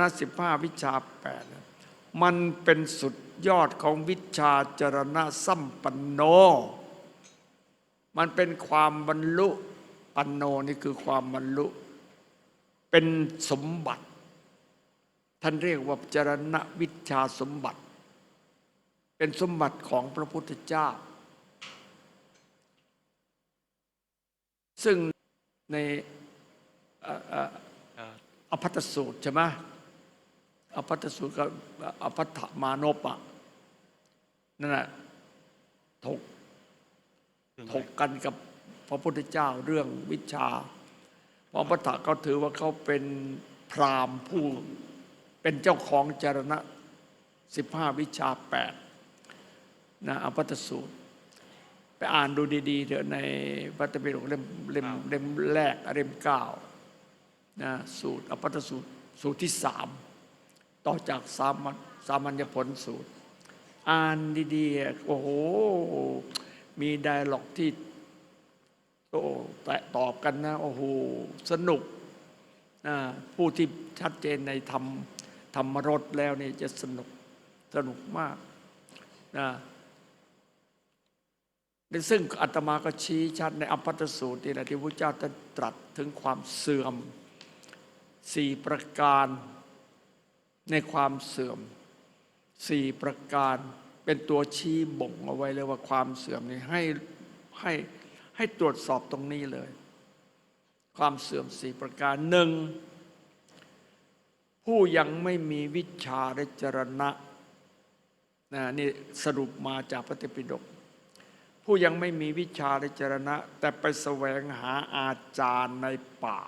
ณะสิบห้าวิชาแปดมันเป็นสุดยอดของวิชาจรณะสัมปันโน มันเป็นความบรรลุปันโนนี่คือความบรรลุ เป็นสมบัติ ท่านเรียกว่าจรณะวิชาสมบัติ เป็นสมบัติของพระพุทธเจ้า ซึ่งในอภัตสูตรใช่ไหม อภัตตสูตรกับอภัตถมานพอะนั่นแหละถกถึงถกกันกับพระพุทธเจ้าเรื่องวิชาพระพัทธะเขาถือว่าเขาเป็นพราหมณ์ผู้เป็นเจ้าของจารณะสิบห้าวิชาแปดนะอภัตตสูตร ไปอ่านดูดีๆเถอะในพระตปิฎกเล่มเล่มเล่มแรกเล่มเก้านะสูตรอภัตตสูตรสูตรที่สาม ต่อจากสามัญสามัญญผลสูตร อ่านดีๆ โอ้โห มีไดอะล็อกที่โอ้แตะตอบกันนะ โอ้โห สนุกนะผู้ที่ชัดเจนในธรรมธรรมรสแล้วนี่จะสนุกสนุกมากนะซึ่งอาตมาก็ชี้ชัดในอัปปัตตสูตรนี่แหละที่พระเจ้าตรัสถึงความเสื่อมสี่ประการ ในความเสื่อมสี่ประการเป็นตัวชี้บ่งเอาไว้เลยว่าความเสื่อมนี่ให้ให้ให้ตรวจสอบตรงนี้เลย ความเสื่อมสี่ประการหนึ่งผู้ยังไม่มีวิชาและจรณะนะนี่สรุปมาจากพระเตปิฎกผู้ยังไม่มีวิชาและจรณะ แต่ไปแสวงหาอาจารย์ในป่า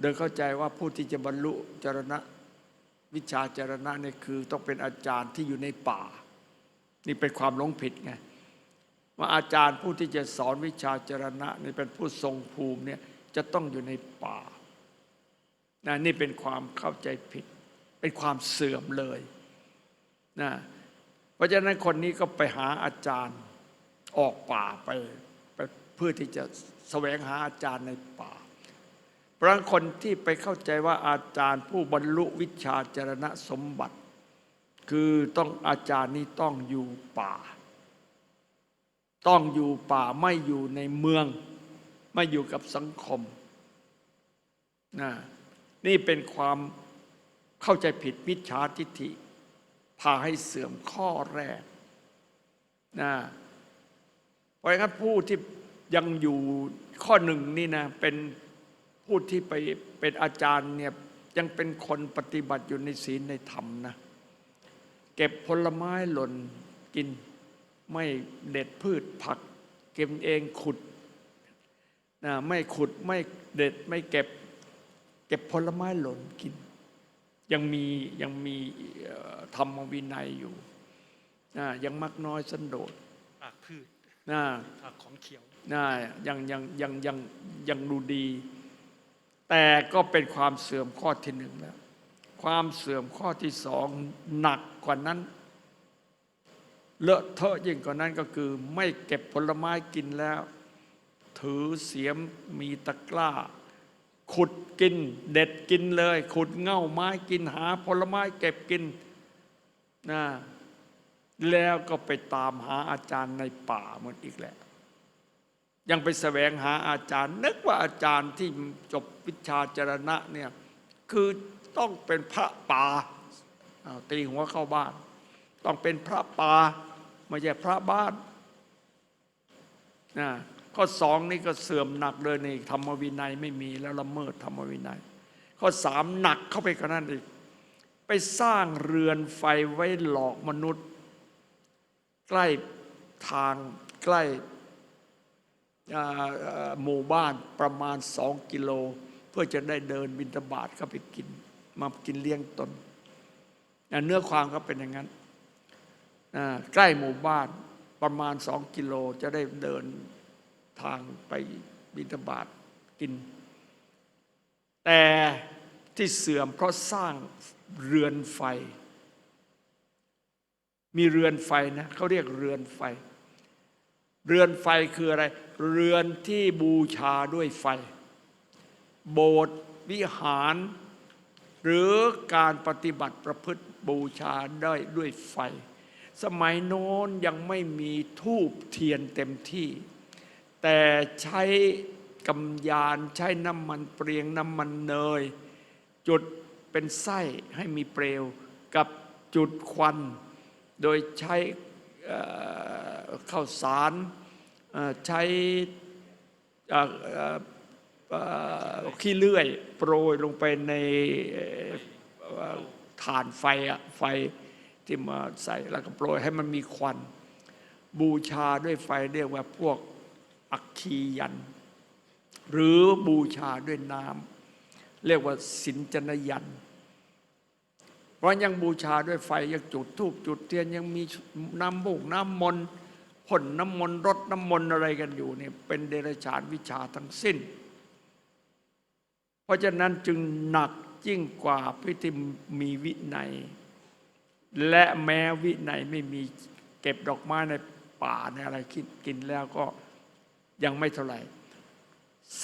โดยเข้าใจว่าผู้ที่จะบรรลุจรณะ วิชาจารณะเนี่ยคือต้องเป็นอาจารย์ที่อยู่ในป่า นี่เป็นความหลงผิดไงว่าอาจารย์ผู้ที่จะสอนวิชาจารณะนี่เป็นผู้ทรงภูมิเนี่ยจะต้องอยู่ในป่านะนี่เป็นความเข้าใจผิด เป็นความเสื่อมเลยนะเพราะฉะนั้นคนนี้ก็ไปหาอาจารย์ออกป่าไปไปเพื่อที่จะแสวงหาอาจารย์ในป่า เพราะคนที่ไปเข้าใจว่าอาจารย์ผู้บรรลุวิชาจรณะสมบัติ คือต้องอาจารย์นี้ต้องอยู่ป่า ต้องอยู่ป่าไม่อยู่ในเมือง ไม่อยู่กับสังคมนะนี่เป็นความเข้าใจผิดมิจฉาทิฏฐิ พาให้เสื่อมข้อแรกนะเพราะงั้นผู้ที่ยังอยู่ข้อหนึ่งนี่นะเป็น ผู้ที่ไปเป็นอาจารย์เนี่ยยังเป็นคนปฏิบัติอยู่ในศีลในธรรมนะ เก็บผลไม้หล่นกินไม่เด็ดพืชผัก เก็บเองขุดนะไม่ขุดไม่เด็ดไม่เก็บ เก็บผลไม้หล่นกิน ยังมียังมีเอ่อธรรมวินัยอยู่นะยังมักน้อยสันโดษปากพืชนะผักของเขียวน่ายังยังยังยังยังดูดี แต่ก็เป็นความเสื่อมข้อที่หนึ่งแล้ว ความเสื่อมข้อที่สองหนักกว่านั้น เลอะเทอะยิ่งกว่านั้นก็คือ ไม่เก็บผลไม้กินแล้ว ถือเสียมมีตะกร้า ขุดกิน เด็ดกินเลย ขุดเง่าไม้กินหาผลไม้เก็บกินนะแล้วก็ไปตามหาอาจารย์ในป่าเหมือนอีกแหละ ยังไปแสวงหาอาจารย์ นึกว่าอาจารย์ที่จบวิชาจรณะเนี่ยคือต้องเป็นพระป่าตีหัวเข้าบ้าน ต้องเป็นพระป่าไม่ใช่พระบ้านนะข้อสองนี่ก็เสื่อมหนักเลยนี่ธรรมวินัยไม่มีแล้วละเมิดธรรมวินัย ข้อสามหนักเข้าไปกว่านั้นอีกไปสร้างเรือนไฟไว้หลอกมนุษย์ ใกล้ทางใกล้ หมู่บ้านประมาณสองกิโล เพื่อจะได้เดินบินตบาตเข้าไปกิน มากินเลี้ยงตน เนื้อความก็เป็นอย่างนั้น ใกล้หมู่บ้านประมาณสองกิโลจะได้เดินทางไปบินตบาตกิน แต่ที่เสื่อมเพราะสร้างเรือนไฟ มีเรือนไฟนะเขาเรียกเรือนไฟ เรือนไฟคืออะไร เรือนที่บูชาด้วยไฟ โบสถ์วิหาร หรือการปฏิบัติประพฤติบูชาได้ด้วยไฟ สมัยโน้นยังไม่มีทูบเทียนเต็มที่ แต่ใช้กำยานใช้น้ำมันเปรียงน้ำมันเนย จุดเป็นไส้ให้มีเปลวกับจุดควัน โดยใช้ ข้าวสารใช้ขี้เลื่อยโปรยลงไปในเอ่อเอ่อถ่านไฟอะไฟที่มาใส่แล้วก็โปรยให้มันมีควัน บูชาด้วยไฟเรียกว่าพวกอัคคียัน หรือบูชาด้วยน้ำเรียกว่าสินจนยันเพราะยังบูชาด้วยไฟยังจุดธูปจุดเทียนยังมีน้ำบุกน้ำมนต์ พ่นน้ำมนต์รดน้ำมนต์อะไรกันอยู่เนี่ยเป็นเดรัจฉานวิชาทั้งสิ้น เพราะฉะนั้นจึงหนักยิ่งกว่าพิธีมีวินัย และแม้วินัยไม่มีเก็บดอกไม้ในป่าในอะไรคิดกินแล้วก็ยังไม่เท่าไหร่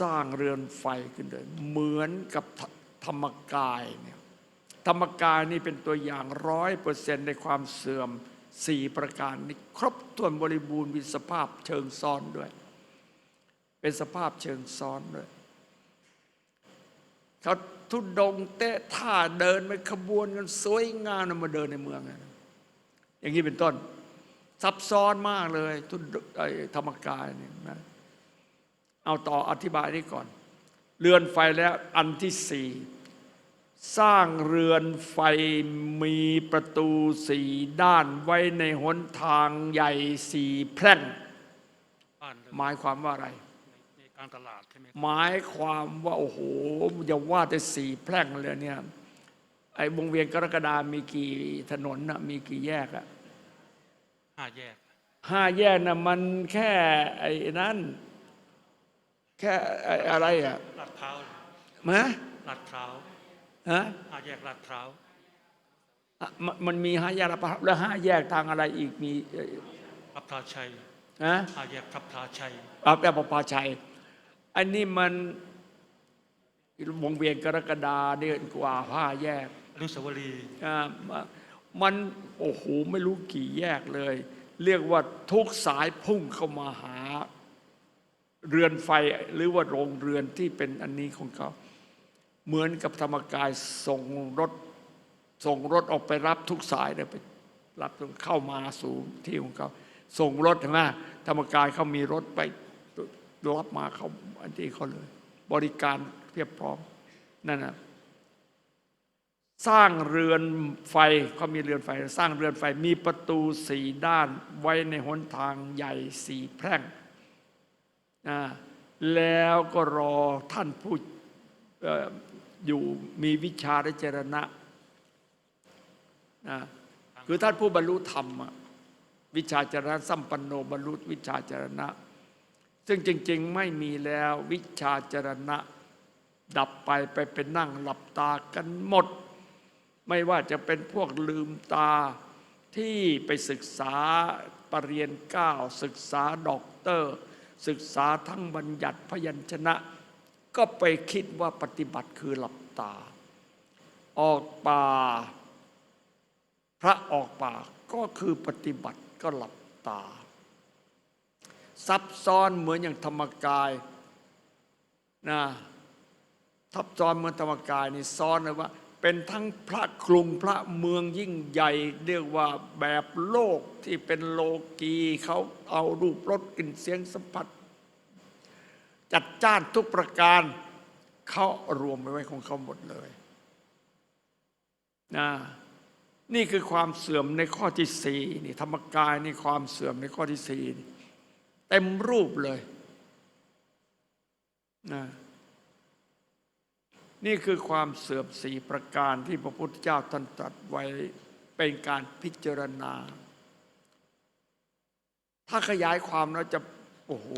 สร้างเรือนไฟขึ้นเลยเหมือนกับธรรมกายเนี่ยธรรมกายนี่เป็นตัวอย่างร้อยเปอร์เซนต์ในความเสื่อม สี่ประการนี้ครบถ้วนบริบูรณ์มีสภาพเชิงซ้อนด้วย เป็นสภาพเชิงซ้อนด้วยเขาทุดงเตะท่าเดินไปขบวนกันสวยงามนะมาเดินในเมืองอย่างนี้เป็นต้น ซับซ้อนมากเลยทุดไอธรรมกายเนี่ยนะเอาต่ออธิบายนี้ก่อน เรือนไฟแล้วอันที่สี่ สร้างเรือนไฟมีประตูสี่ด้านไว้ในหนทางใหญ่สี่แพร่งบ้านเรือนหมายความว่าอะไรในในกลางตลาดใช่ไหมหมายความว่าโอ้โหอย่าว่าแต่สี่แพร่งเลยเนี่ยไอ้วงเวียนกรกฎามีกี่ถนนนะมีกี่แยกอะห้าแยกห้าแยกนะมันแค่ไอ้นั้นแค่ไอ้อะไรอะลาดพร้าวมะลาดพร้าว ฮะห้าแยกลาดพร้าวอะมันมันมีห้าแยกแล้วห้าแยกทางอะไรอีกมีเอ่อพระพลาชัยฮะห้าแยกพระพลาชัยอับแอบปาชัย อันนี้มันวงเวียนกรกฎาเดือนกว่าห้าแยกอนุสาวรีย์อ่ามันโอ้โหไม่รู้กี่แยกเลย เรียกว่าทุกสายพุ่งเข้ามาหา เรือนไฟหรือว่าโรงเรือนที่เป็นอันนี้ของเขา เหมือนกับธรรมกายส่งรถส่งรถออกไปรับทุกสายเนี่ยไปรับเข้ามาสู่ที่ของเขาส่งรถใช่ไหมธรรมกายเขามีรถไปรับมาเขาอันที่เขาเลย บริการเพียบพร้อมนั่นนะสร้างเรือนไฟเขามีเรือนไฟ สร้างเรือนไฟมีประตูสี่ด้านไว้ในหนทางใหญ่สี่แพร่งแล้วก็รอท่านผู้ อยู่มีวิชาได้เจรณะนะคือท่านผู้บรรลุธรรม วิชาจรณะสัมปันโนบรรลุวิชาจรณะ ซึ่งจริง ๆ ไม่มีแล้ววิชาจรณะ ดับไปไปเป็นนั่งหลับตากันหมด ไม่ว่าจะเป็นพวกลืมตาที่ไปศึกษาปรริญญาเก้าศึกษาด็อกเตอร์ ศึกษาทั้งบัญญัติพยัญชนะ ก็ไปคิดว่าปฏิบัติคือหลับตา ออกป่า พระออกป่าก็คือปฏิบัติก็หลับตา ซับซ้อนเหมือนอย่างธรรมกายนะทับซ้อนเหมือนธรรมกายนี่ซ้อนเลยว่า เป็นทั้งพระกรุงพระเมืองยิ่งใหญ่ เรียกว่าแบบโลกที่เป็นโลกีเขาเอารูปรสกลิ่นเสียงสัมผัส จัดจ้านทุกประการเขารวมไปไว้ของเขาหมดเลยนะนี่คือความเสื่อมในข้อที่สี่นี่ธรรมกายนี่ความเสื่อมในข้อที่สี่เต็มรูปเลยนะนี่คือความเสื่อมสี่ประการที่พระพุทธเจ้าท่านตรัสไว้เป็นการพิจารณา ถ้าขยายความแล้วจะโอ้โห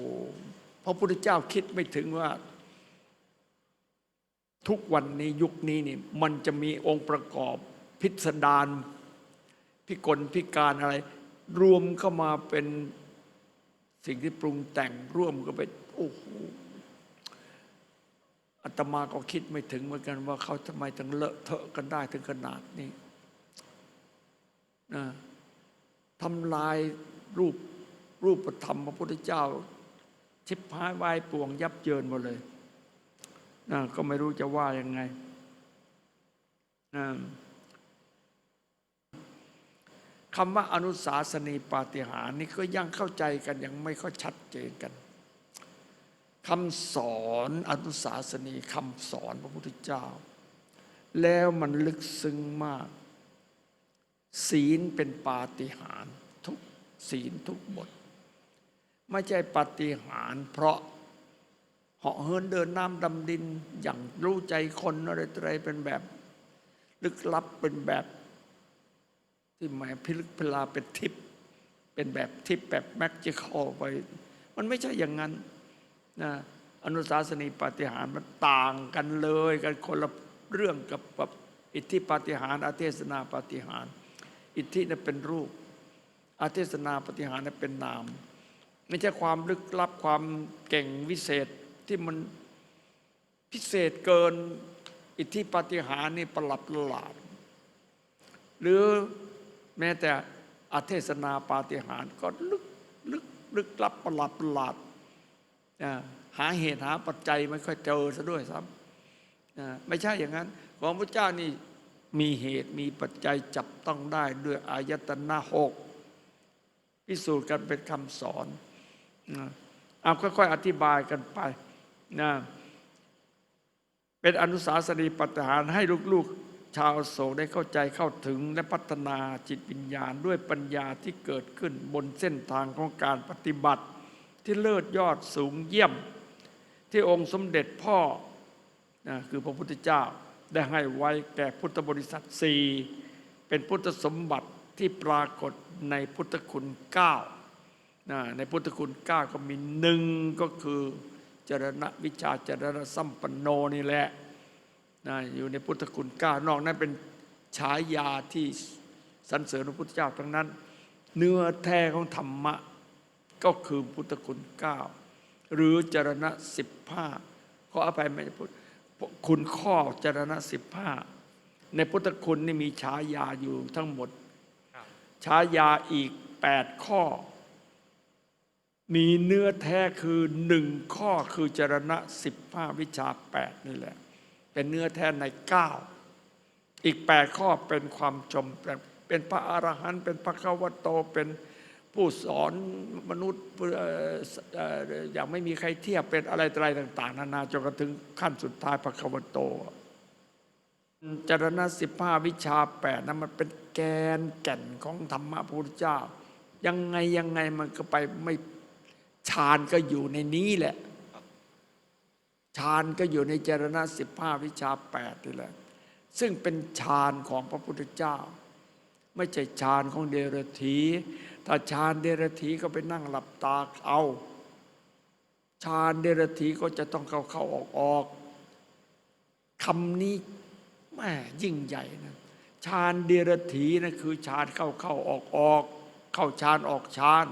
พระพุทธเจ้าคิดไม่ถึงว่า ทุกวันนี้ยุคนี้นี่มันจะมีองค์ประกอบพิสดารพิกลพิการอะไร รวมเข้ามาเป็นสิ่งที่ปรุงแต่งร่วมกันไปโอ้โหอาตมาก็คิดไม่ถึงเหมือนกันว่าเขาทำไมถึงเลอะเทอะกันได้ถึงขนาดนี้นะทำลายรูปรูปธรรมพระพุทธเจ้า ชิบหายวายป่วงยับเยินหมดเลยนะก็ไม่รู้จะว่ายังไงนะคำว่าอนุสาสนีปาฏิหาริย์นี่ก็ยังเข้าใจกันยังไม่ค่อยชัดเจนกันคำสอนอนุสาสนีคำสอนพระพุทธเจ้า แล้วมันลึกซึ้งมาก ศีลเป็นปาฏิหาริย์ทุกศีลทุกบท ไม่ใช่ปฏิหารเพราะเหาะเหินเดินน้ำดำดินอย่างรู้ใจคนอะไรอะไรเป็นแบบ ลึกลับเป็นแบบ ที่หมายพิลึกพิลาเป็นทิพย์เป็นแบบทิพย์แบบแมกจิคอลไป มันไม่ใช่อย่างนั้นนะอนุสาสนีปฏิหารมันต่างกันเลยกันคนละเรื่องกับกับอิทธิปฏิหารอาเทศนาปฏิหาร อิทธินั้นเป็นรูปอาเทศนาปฏิหาริย์นั้นเป็นนาม ไม่ใช่ความลึกลับความเก่งวิเศษที่มันพิเศษเกินอิทธิปาฏิหาริย์นี่ประหลับประหลาดหรือแม้แต่อเทศนาปาฏิหาริย์ก็ลึกลึกลึกลับประหลาดประหลาดหาเหตุหาปัจจัยไม่ค่อยเจอซะด้วยซ้ำไม่ใช่อย่างนั้น ของพระเจ้านี่มีเหตุมีปัจจัยจับต้องได้ด้วยอายตนะหกพิสูจน์กันเป็นคำสอน เอาค่อยๆอธิบายกันไปนะเป็นอนุสาสนีปฏิหารให้ลูกๆ ชาวโศกได้เข้าใจเข้าถึงและพัฒนาจิตวิญญาณด้วยปัญญาที่เกิดขึ้นบนเส้นทางของการปฏิบัติ ที่เลิศยอดสูงเยี่ยม ที่องค์สมเด็จพ่อนะคือพระพุทธเจ้าได้ให้ไว้แก่พุทธบริษัทสี่เป็นพุทธสมบัติที่ปรากฏในพุทธคุณเก้า นะในพุทธคุณเก้าก็มีหนึ่งก็คือจรณวิชาจรณสัมปันโนนี่แหละนะอยู่ในพุทธคุณเก้านอกนั้นเป็นฉายาที่สรรเสริญพระพุทธเจ้าทั้งนั้น เนื้อแท้ของธรรมะก็คือพุทธคุณเก้าหรือจรณะสิบห้าขออภัยไม่ได้พูดคุณข้อจรณะสิบห้าในพุทธคุณนี่มีฉายาอยู่ทั้งหมดครับฉายาอีกแปดข้อ มีเนื้อแท้คือหนึ่งข้อคือจรณะสิบห้าวิชาแปดนี่แหละ เป็นเนื้อแท้ในเก้าอีกแปดข้อเป็นความชมเป็นพระอรหันต์เป็นพระคัมภโตเป็นผู้สอนมนุษย์อย่างไม่มีใครเทียบเป็นอะไรอะไรต่าง ๆ นานาจนกระทั่งขั้นสุดท้ายพระคัมภโตจรณะสิบห้าวิชาแปดนั้นมันเป็นแกนแก่นของธรรมะพระพุทธเจ้า ยังไงยังไงมันก็ไปไม่ ฌานก็อยู่ในนี้แหละฌานก็อยู่ในเจรณะสิบห้าวิชาแปดนี่แหละ ซึ่งเป็นฌานของพระพุทธเจ้า ไม่ใช่ฌานของเดรธีถ้าฌานเดรธีก็ไปนั่งหลับตาเอาฌานเดรธีก็จะต้องเข้าเข้าออกออกคำนี้แม่ยิ่งใหญ่นะฌานเดรถีนะคือฌานเข้าเข้าออกออก เข้าฌานออกฌาน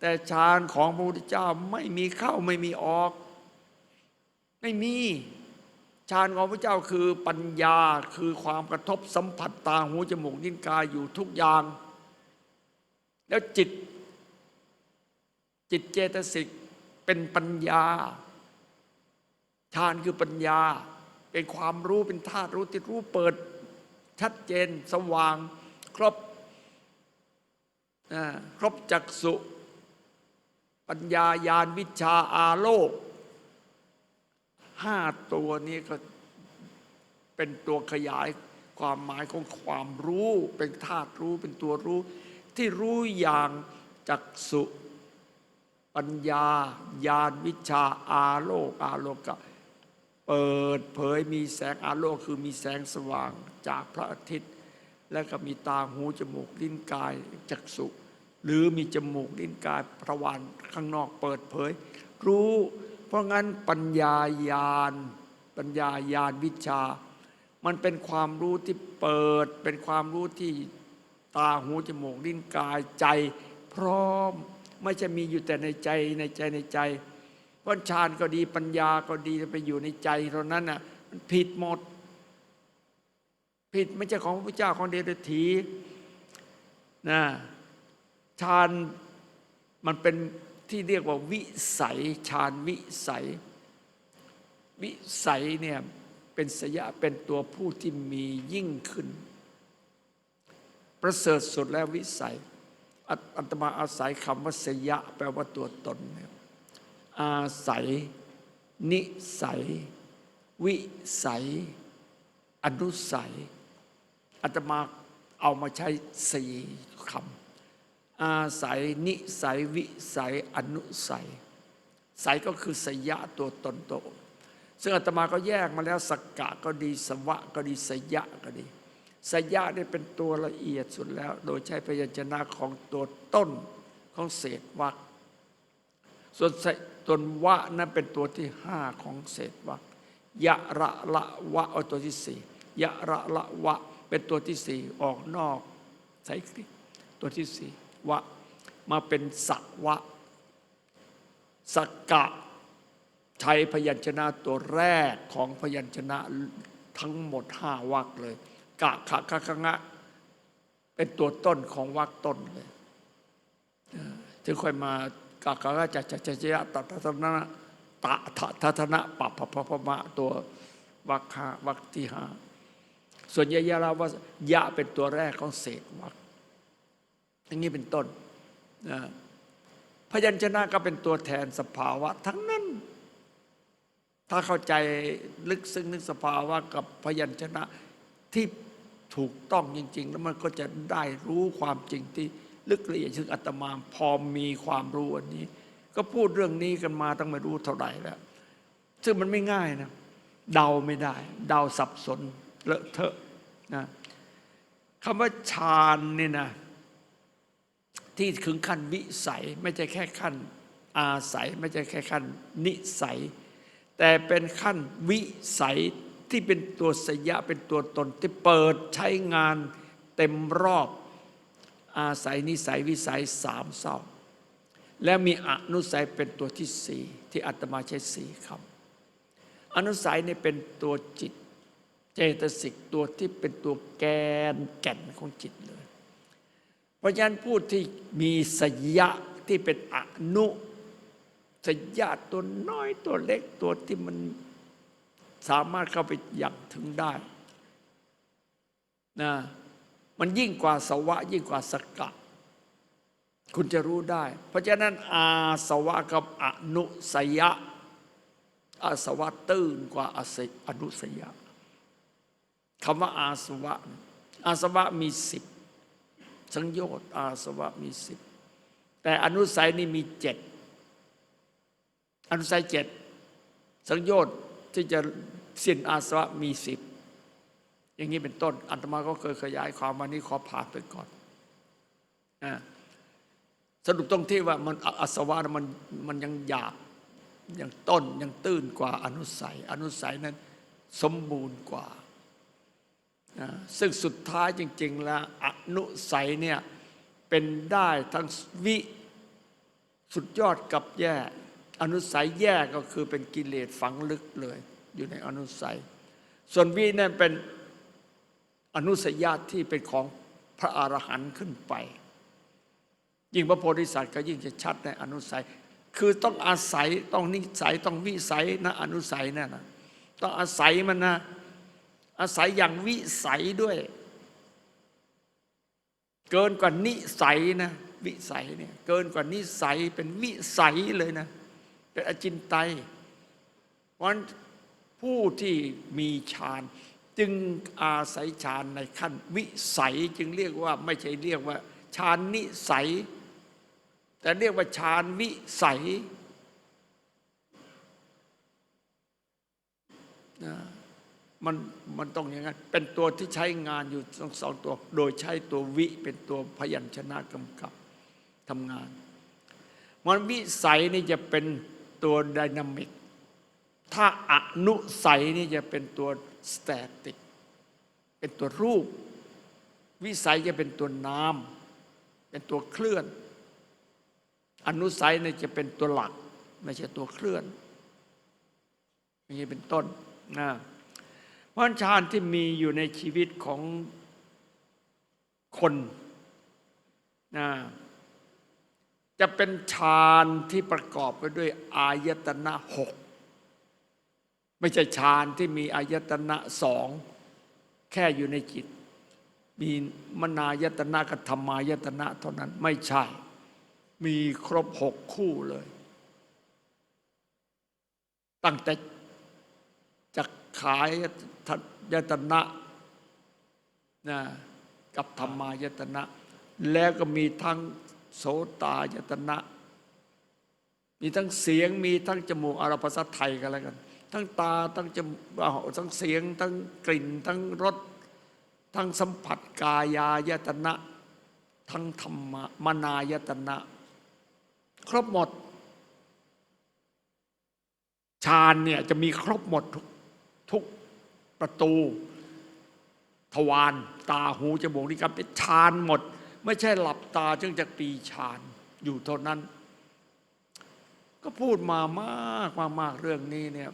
แต่ฌานของพระพุทธเจ้าไม่มีเข้าไม่มีออก ไม่มีฌานของพระเจ้าคือปัญญาคือความกระทบสัมผัสตาหูจมูกนิ้นกายอยู่ทุกอย่าง แล้วจิต จิตเจตสิกเป็นปัญญาฌานคือปัญญา เป็นความรู้เป็นธาตุรู้ที่รู้เปิด ชัดเจนสว่าง ครบครบจักสุ ปัญญาญาณวิชาอาโลกห้าตัวนี้ก็เป็นตัวขยายความหมายของความรู้ เป็นธาตุรู้เป็นตัวรู้ ที่รู้อย่างจักสุปัญญาญาณวิชาอาโลกอาโลกะเปิดเผยมีแสงอาโลกคือมีแสงสว่างจากพระอาทิตย์ แล้วก็มีตาหูจมูกลิ้นกายจักสุ หรือมีจมูกลิ้นกายพระวานข้างนอกเปิดเผย รู้ เพราะงั้นปัญญาญาณ ปัญญาญาณวิชา มันเป็นความรู้ที่เปิด เป็นความรู้ที่ตาหูจมูกลิ้นกายใจ พร้อมไม่ใช่มีอยู่แต่ในใจในใจในใจเพราะฌานก็ดีปัญญาก็ดีไปอยู่ในใจเท่านั้นน่ะมันผิดหมด ผิดไม่ใช่ของพระพุทธเจ้าของเดรัจฉีนะ ฌานมันเป็นที่เรียกว่าวิสัยฌานวิสัย วิสัยเนี่ยเป็นสยะเป็นตัวผู้ที่มียิ่งขึ้น ประเสริฐสุดแล้ววิสัย อัตมาอาศัยคำว่าสยะแปลว่าตัวตนเนี่ยอาศัย นิสัย วิสัย อนุสัยอาตมาเอามาใช้สี่คำ อาศัยนิสัยวิสัยอนุสัยสัยก็คือสยะตัวตนโต ซึ่งอาตมาก็แยกมาแล้วสักกะก็ดีสวะก็ดีสยะก็ดีสยะนี่เป็นตัวละเอียดสุดแล้ว โดยใช้พยัญชนะของตัวต้นของเศษวรรคส่วนตนวะนั้นเป็นตัวที่ห้าของเศษวรรคยะระละวะเอาตัวที่สี่ยะระละวะเป็นตัวที่สี่ออกนอกใส่ตัวที่สี่ วะ มาเป็นสักวะ สักกะใช้พยัญชนะตัวแรกของพยัญชนะทั้งหมดห้าวรรคเลย กะขะคะคะงะ เป็นตัวต้นของวรรคต้นเลยถึงค่อยมากะกะกะจะจะจะจะตัทัทนะตะทะทัทนะปะปะปะปะมะตัววรรคห้าวรรคที่ห้าส่วนยะยะราว่ายะเป็นตัวแรกของเศษวรรค อย่างนี้เป็นต้นนะพยัญชนะก็เป็นตัวแทนสภาวะ ทั้งนั้น ถ้าเข้าใจลึกซึ้งนึกสภาวะกับพยัญชนะที่ถูกต้องจริง ๆ แล้วมันก็จะได้รู้ความจริงที่ลึกละเอียดซึ่งอาตมาพอมีความรู้อันนี้ ก็พูดเรื่องนี้กันมาตั้งไม่รู้เท่าไหร่แล้ว ซึ่งมันไม่ง่ายนะ เดาไม่ได้ เดาสับสนเลอะเทอะนะคำว่าฌานนี่นะ ที่ถึงขั้นวิสัยไม่ใช่แค่ขั้นอาศัยไม่ใช่แค่ขั้นนิสัย แต่เป็นขั้นวิสัยที่เป็นตัวสยะเป็นตัวตนที่เปิดใช้งานเต็มรอบอาศัยนิสัยวิสัยสามเศร้า และมีอนุสัยเป็นตัวที่สี่ที่อาตมาใช้สี่คำอนุสัยเนี่ยเป็นตัวจิต เจตสิกตัวที่เป็นตัวแกนแก่นของจิตเลย เพราะฉะนั้นผู้ที่มีสยะที่เป็นอนุสยะตัวน้อยตัวเล็กตัวที่มันสามารถเข้าไปยังถึงได้นะมันยิ่งกว่าสวะ ยิ่งกว่าสกะ คุณจะรู้ได้ เพราะฉะนั้นอาสวะกับอนุสยะอาสวะตื้นกว่าอนุสยะคำว่าอาสวะ อาสวะมีสิบ สังโยชน์อาสวะมีสิบแต่อนุสัยนี่มีเจ็ดอนุสัยเจ็ดสังโยชน์ที่จะสิ้นอาสวะมีสิบอย่างนี้เป็นต้นอัตมาก็เคยขยายความวันนี้ขอผ่านไปก่อนนะสรุปตรงที่ว่ามันอาสวะมันมันยังหยาบยังต้นยังตื้นกว่าอนุสัย อนุสัยนั้นสมบูรณ์กว่า ซึ่งสุดท้ายจริง ๆ แล้วอนุสัยเนี่ยเป็นได้ทั้งวิสุดยอดกับแย่ อนุสัยแย่ก็คือเป็นกิเลสฝังลึกเลย อยู่ในอนุสัย ส่วนวินั่นเป็นอนุสยญาตที่เป็นของพระอรหันต์ขึ้นไป ยิ่งพระโพธิสัตว์ก็ยิ่งจะชัดในอนุสัย คือต้องอาศัยต้องนิสัยต้องวิสัยนะอนุสัยนั่นนะต้องอาศัยมันนะ อาศัยอย่างวิสัยด้วย เกินกว่านิสัยนะวิสัยเนี่ยเกินกว่านิสัยเป็นวิสัยเลยนะเป็นอจินไตยเพราะผู้ที่มีฌานจึงอาศัยฌานในขั้นวิสัยจึงเรียกว่าไม่ใช่เรียกว่าฌานนิสัย แต่เรียกว่าฌานวิสัยนะ มันมันต้องอย่างนั้น เป็นตัวที่ใช้งานอยู่ทั้งสองตัว โดยใช้ตัววิเป็นตัวพยัญชนะกำกับทำงาน มันวิสัยนี่จะเป็นตัวไดนามิก ถ้าอนุสัยนี่จะเป็นตัวสแตติก เป็นตัวรูป วิสัยจะเป็นตัวน้ำเป็นตัวเคลื่อน อนุสัยนี่จะเป็นตัวหลัก ไม่ใช่ตัวเคลื่อนอย่างนี้เป็นต้นนะ เพราะฌานที่มีอยู่ในชีวิตของคนนะจะเป็นฌานที่ประกอบไปด้วยอายตนะหกไม่ใช่ฌานที่มีอายตนะสองแค่อยู่ในจิต มีมนายตนะกับธรรมายตนะเท่านั้นไม่ใช่ มีครบหกคู่เลย ตั้งแต่ จักขายยตนะนะกับธรรมายตนะ แล้วก็มีทั้งโสตายตนะ มีทั้งเสียงมีทั้งจมูกอารภาษาไทยกันแล้วกัน ทั้งตาทั้งจมูกทั้งเสียง ทั้งกลิ่น ทั้งรสทั้งสัมผัสกายายตนะ ทั้งธรรมมนายตนะ ครบหมดฌานเนี่ยจะมีครบหมดทุก ทุกประตู ทวารตาหูจมูกนิ้วกายเป็นฌานหมด ไม่ใช่หลับตาจึงจะปีฌานอยู่เท่านั้น ก็พูดมามากมามากเรื่องนี้เนี่ย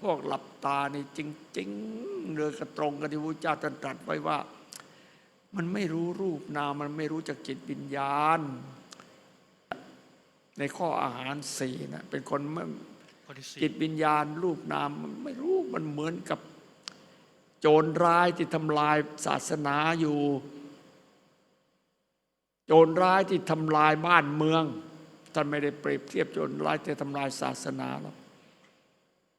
พวกหลับตานี่จริงๆเรือกระตรงกันที่พระเจ้าตรัสไว้ว่า มันไม่รู้รูปนามมันไม่รู้จักจิตวิญญาณ ในข้ออาหารสี่นะเป็นคน จิตวิญญาณรูปนามมันไม่รู้มันเหมือนกับโจรร้ายที่ทำลายศาสนาอยู่ โจรร้ายที่ทำลายบ้านเมืองท่านไม่ได้เปรียบเทียบโจรร้ายที่ทำลายศาสนาหรอก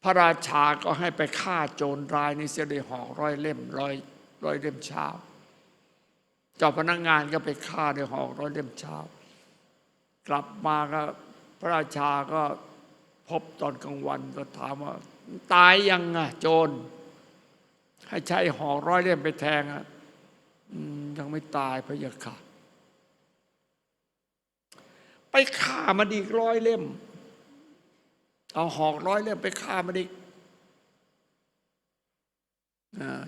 พระราชาก็ให้ไปฆ่าโจรร้ายในเสียด้วยห่อร้อยเล่มร้อยร้อยเล่มเช้าเจ้าพนักงานก็ไปฆ่าด้วยห่อร้อยเล่มเช้า กลับมาก็พระราชาก็ พบตอนกลางวันก็ถามว่า ตายยังอะโจร ให้ใช้ห่อร้อยเล่มไปแทงอะ"ยังไม่ตายพระยาค่ะ ไปฆ่ามันอีกร้อยเล่ม เอาหอกร้อยเล่มไปฆ่ามันอีก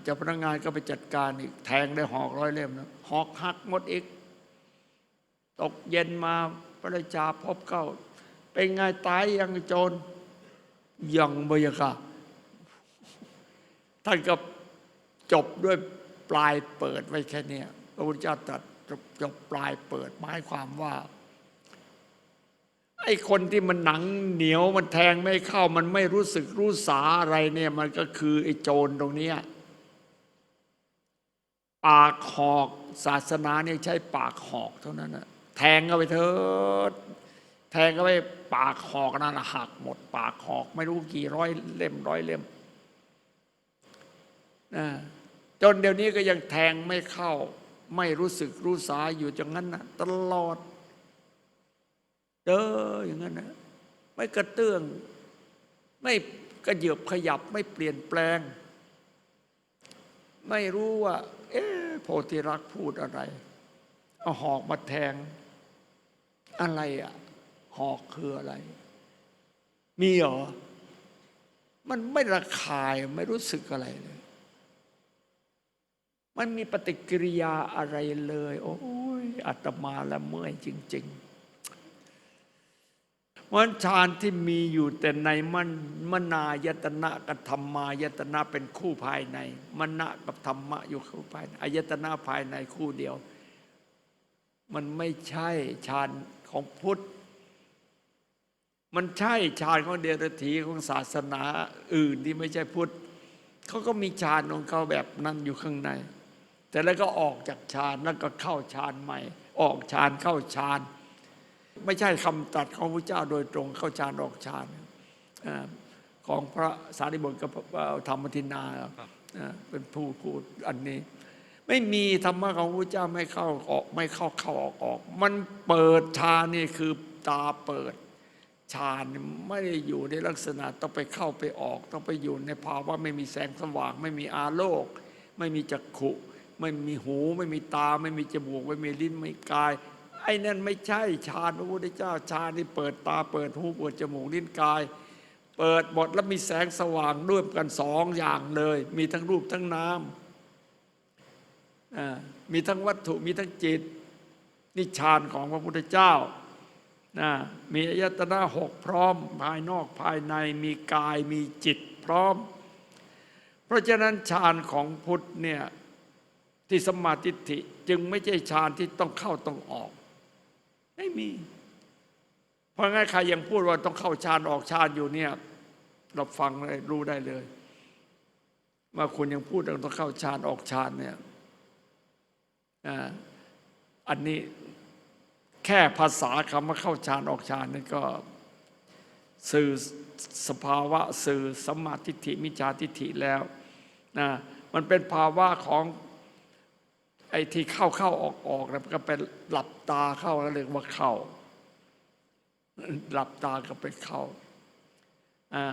เจ้าพนักงานก็ไปจัดการอีก แทงได้หอกร้อยเล่มนะหอกหักหมดอีก ตกเย็นมาพระราชาพบเข้า เป็นไงตายยังโจรยังบยากะท่านก็จบด้วยปลายเปิดไว้แค่เนี้ยพระพุทธเจ้าตรัสจบจบปลายเปิดหมายความว่าไอ้คนที่มันหนังเหนียวมันแทงไม่เข้า มันไม่รู้สึกรู้สาอะไรเนี่ย มันก็คือไอ้โจรตรงเนี้ยปากหอกศาสนาเนี่ยใช้ปากหอกเท่านั้นนะแทงเข้าไปเถิด แทงเข้าไปปากหอกนั่นน่ะหักหมด ปากหอก ไม่รู้กี่ร้อยเล่มร้อยเล่มนะจนเดี๋ยวนี้ก็ยังแทงไม่เข้า ไม่รู้สึกรู้สาอยู่จังนั้นนะตลอดเด้ออย่างนั้นนะไม่กระเตื้อง ไม่กระเยือบขยับไม่เปลี่ยนแปลง ไม่รู้ว่า เอ๊ะโพธิรักพูดอะไร เอาหอกมาแทงอะไรอะ หอกคืออะไร มีหรอ มันไม่ระคายไม่รู้สึกอะไรเลย มันมีปฏิกิริยาอะไรเลย โอ้ยอาตมาละเมื่อยจริงๆเพราะฉะนั้นฌานที่มีอยู่แต่ในมันมนายตนะกับธรรมายตนะเป็นคู่ภายในมณะกับธรรมะอยู่คู่ภายในอายตนะภายในคู่เดียวมันไม่ใช่ฌานของพุทธ มันใช่ฌานของเดรัจฉีของศาสนาอื่นที่ไม่ใช่พุทธเขาก็มีฌานของเขาแบบนั้นอยู่ข้างใน แต่แล้วก็ออกจากฌานแล้วก็เข้าฌานใหม่ ออกฌานเข้าฌานไม่ใช่คำตรัสของพระเจ้าโดยตรงเข้าฌานออกฌานอของพระสารีบุตรกับธรรมทินนาครับอ่าเป็นผู้พูดอันนี้ ไม่มีธรรมะของพระเจ้าไม่เข้าออกไม่เข้าเข้าออกออก มันเปิดฌานนี่คือตาเปิด ฌานไม่ได้อยู่ในลักษณะต้องไปเข้าไปออก ต้องไปอยู่ในภาวะไม่มีแสงสว่าง ไม่มีอาโลก ไม่มีจักขุ ไม่มีหู ไม่มีตา ไม่มีจมูก ไม่มีลิ้นไม่มีกาย ไอ้นั่นไม่ใช่ฌานพระพุทธเจ้าฌานนี่เปิดตาเปิดหูเปิดจมูกลิ้นกาย เปิดหมดแล้วมีแสงสว่างร่วมกันสองอย่างเลย มีทั้งรูปทั้งนามมีทั้งวัตถุมีทั้งจิตนิชานของพระพุทธเจ้า นะมีอายตนะหกพร้อม ภายนอกภายในมีกายมีจิตพร้อม เพราะฉะนั้นฌานของพุทธเนี่ยที่สมาทิฏฐิจึงไม่ใช่ฌานที่ต้องเข้าต้องออก ไม่มี เพราะงั้นใครยังพูดว่าต้องเข้าฌานออกฌานอยู่เนี่ยเราฟังเลยรู้ได้เลยว่าคุณยังพูดว่าต้องเข้าฌานออกฌานเนี่ยออันนี้ แค่ภาษาคำว่าเข้าฌานออกฌานนี่ก็สื่อสภาวะสื่อสมมาทิฏฐิมิจฉาทิฐิแล้วนะมันเป็นภาวะของไอ้ที่เข้าเข้าออกออกแล้วก็เป็นหลับตาเข้าแล้วเรียกว่าเข้า หลับตาก็ไปเข้าอ่า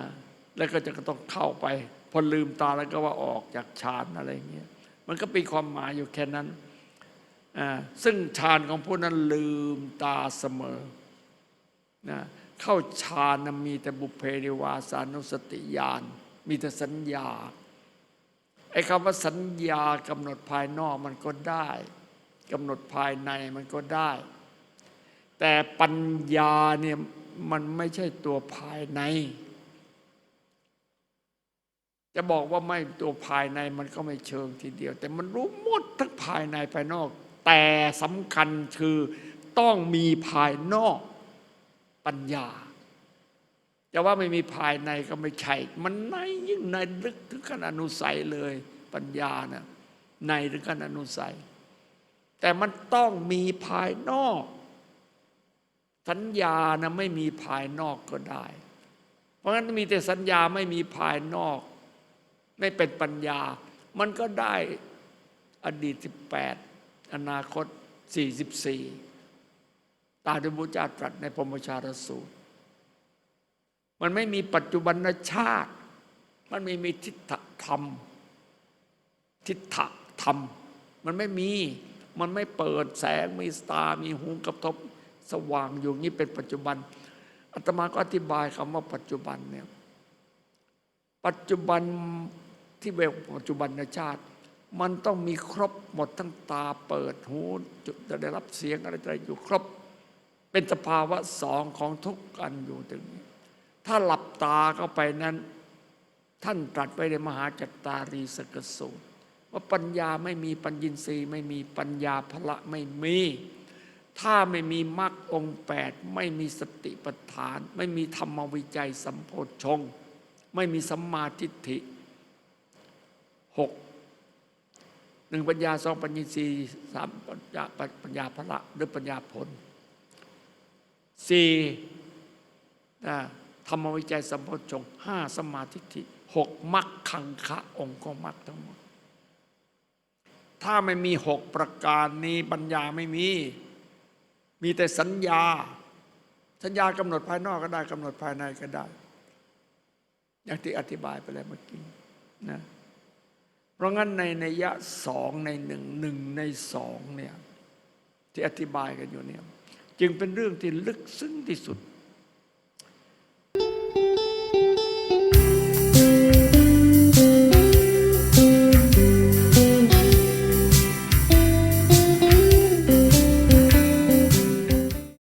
แล้วก็จะต้องเข้าไป พอลืมตาแล้วก็ว่าออกจากฌานอะไรเงี้ยมันก็เป็นความหมายอยู่แค่นั้น ซึ่งฌานของผู้นั้นลืมตาเสมอนะเข้าฌานมีแต่บุพเพนิวาสานุสติญาณมีแต่สัญญาไอ้คำว่าสัญญากำหนดภายนอกมันก็ได้กำหนดภายในมันก็ได้ แต่ปัญญาเนี่ยมันไม่ใช่ตัวภายใน จะบอกว่าไม่ตัวภายในมันก็ไม่เชิงทีเดียว แต่มันรู้หมดทั้งภายในภายนอก แต่สำคัญคือต้องมีภายนอกปัญญาจะว่าไม่มีภายในก็ไม่ใช่ มันในยิ่งในลึกถึงขนาดอนุสัยเลยปัญญานะ่ะในถึงขนาดอนุสัย แต่มันต้องมีภายนอก สัญญานะไม่มีภายนอกก็ได้ เพราะงั้นมีแต่สัญญาไม่มีภายนอก ไม่เป็นปัญญา มันก็ได้อดีต18 อนาคต 44 ตามที่พระเจ้าตรัสในพรมชาตสูตร มันไม่มีปัจจุบันชาติ มันไม่มีทิฏฐธรรม ทิฏฐธรรม มันไม่มี มันไม่เปิดแสง มีสตาร์มีหูกระทบสว่างอยู่นี้เป็นปัจจุบันอาตมาก็อธิบายคำว่าปัจจุบันเนี่ย ปัจจุบันที่เวปัจจุบันชาติ มันต้องมีครบหมดทั้งตาเปิดหูจุดจะได้รับเสียงอะไรอะไรอยู่ครบ เป็นสภาวะสองของทุกอันอยู่ตรงนี้ ถ้าหลับตาเข้าไปนั้น ท่านตรัสไว้ในมหาจัตตารีสกสูตรว่าปัญญาไม่มีปัญญินทรีย์ไม่มีปัญญาพละไม่มี ถ้าไม่มีมรรคองแปดไม่มีสติปัฏฐาน ไม่มีธรรมวิจัยสัมโพชง ไม่มีสัมมาทิฏฐิหก หนึ่งปัญญาสองปัญญีสี่สามปัญญาปัญญาพละหรือปัญญาผลสี่นะธรรมวิจัยสัมโพชงห้าสมาทิฏฐิหกมรรคขังคะองค์ของมรรคทั้งหมด ถ้าไม่มีหกประการนี้ปัญญาไม่มี มีแต่สัญญา สัญญากำหนดภายนอกก็ได้กำหนดภายในก็ได้ อย่างที่อธิบายไปแล้วเมื่อกี้นะ เพราะงั้นในนัยยะสองในหนึ่งหนึ่งในสองเนี่ยที่อธิบายกันอยู่เนี่ยจึงเป็นเรื่องที่ลึกซึ้งที่สุด